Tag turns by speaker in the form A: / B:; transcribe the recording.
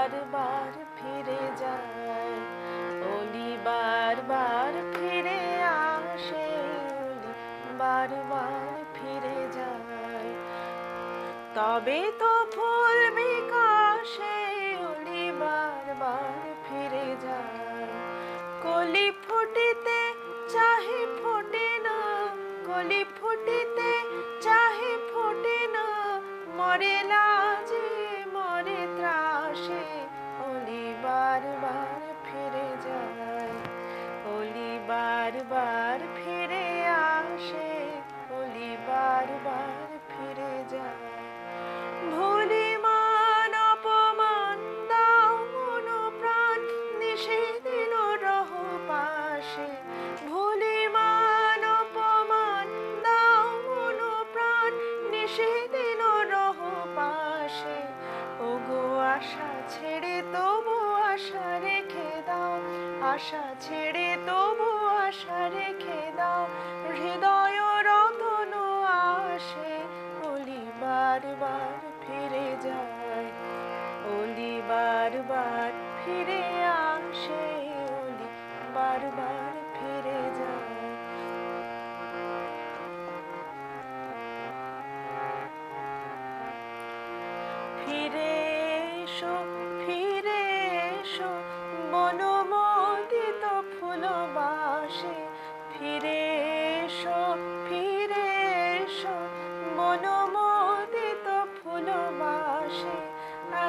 A: বারবার ফিরে যায়। অলি বারবার ফিরে আসে বারবার ফিরে যায়। তবে তো ফুল বিকাশে অলি বারবার ফিরে যায়। কলি ফুটিতে চাহে ফোটে না, কলি ফুটিতে চাহে ফোটে না, মরে লাজে বারবার আশা ছেড়ে তবু আশা রেখে দাও। হৃদয় রতন আসে, অলি বারবার ফিরে যায়। অলি বারবার ফিরে আসে, অলি বারবার ফিরে যায়। ফিরে এসো।